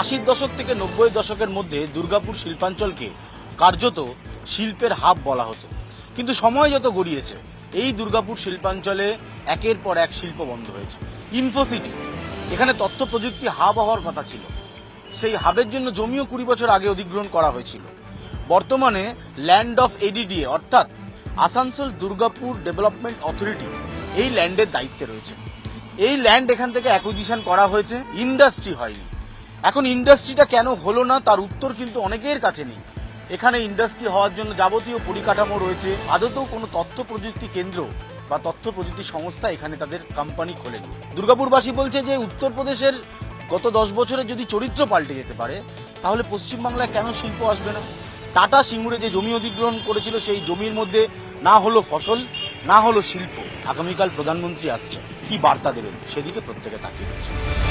আশির দশক থেকে নব্বই দশকের মধ্যে দুর্গাপুর শিল্পাঞ্চলকে কার্যত শিল্পের হাব বলা হতো। কিন্তু সময় যত গড়িয়েছে, এই দুর্গাপুর শিল্পাঞ্চলে একের পর এক শিল্প বন্ধ হয়েছে। ইনফোসিটি, এখানে তথ্য প্রযুক্তি হাব হওয়ার কথা ছিল। সেই হাবের জন্য জমিও কুড়ি বছর আগে অধিগ্রহণ করা হয়েছিল। বর্তমানে ল্যান্ড অফ এডিডিএ অর্থাৎ আসানসোল দুর্গাপুর ডেভেলপমেন্ট অথরিটি, এই ল্যান্ডের দায়িত্বে রয়েছে। এই ল্যান্ড এখান থেকে অ্যাকুইজিশন করা হয়েছে। ইন্ডাস্ট্রি হয়নি। এখন ইন্ডাস্ট্রিটা কেন হলো না, তার উত্তর কিন্তু অনেকের কাছে নেই। এখানে ইন্ডাস্ট্রি হওয়ার জন্য যাবতীয় পরিকাঠামো রয়েছে, আদতেও কোনো তথ্য প্রযুক্তি কেন্দ্র বা তথ্য প্রযুক্তি সংস্থা এখানে তাদের কোম্পানি খোলেন। দুর্গাপুরবাসী বলছে যে, উত্তরপ্রদেশের গত দশ বছরে যদি চরিত্র পাল্টে যেতে পারে, তাহলে পশ্চিমবাংলায় কেন শিল্প আসবে না? টাটা সিঙ্গুরে যে জমি অধিগ্রহণ করেছিল, সেই জমির মধ্যে না হলো ফসল, না হলো শিল্প। আগামীকাল প্রধানমন্ত্রী আসছে কি বার্তা দেবেন? সেদিকে প্রত্যেকে তাকিয়ে রয়েছে।